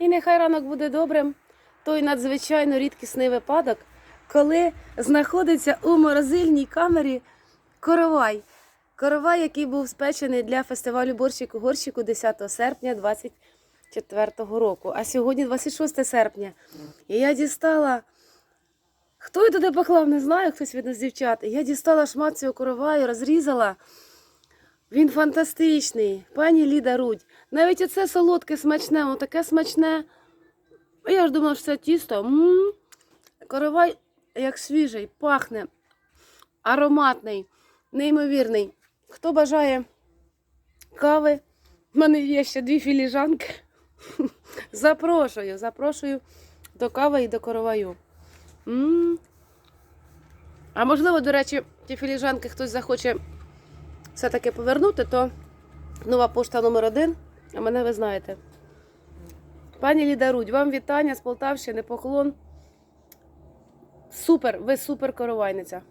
І нехай ранок буде добрим. Той надзвичайно рідкісний випадок, коли знаходиться у морозильній камері коровай. Коровай, який був спечений для фестивалю борщик у горщику 10 серпня 24 року. А сьогодні 26 серпня. І я дістала. Хто її туди поклав, не знаю, хтось від нас дівчат. Я дістала шмат цього короваю, розрізала. Він фантастичний. Пані Ліда Рудь. Навіть оце солодке, смачне, воно таке смачне. Я ж думала, що це тісто. м Коровай як свіжий, пахне, ароматний, неймовірний. Хто бажає кави, в мене є ще дві філіжанки. Запрошую, запрошую до кави і до короваю. м А можливо, до речі, ті філіжанки хтось захоче все-таки повернути, то нова пошта номер один, а мене ви знаєте. Пані Ліда Рудь, вам вітання з Полтавщини, поклон. Супер, ви супер коровайниця.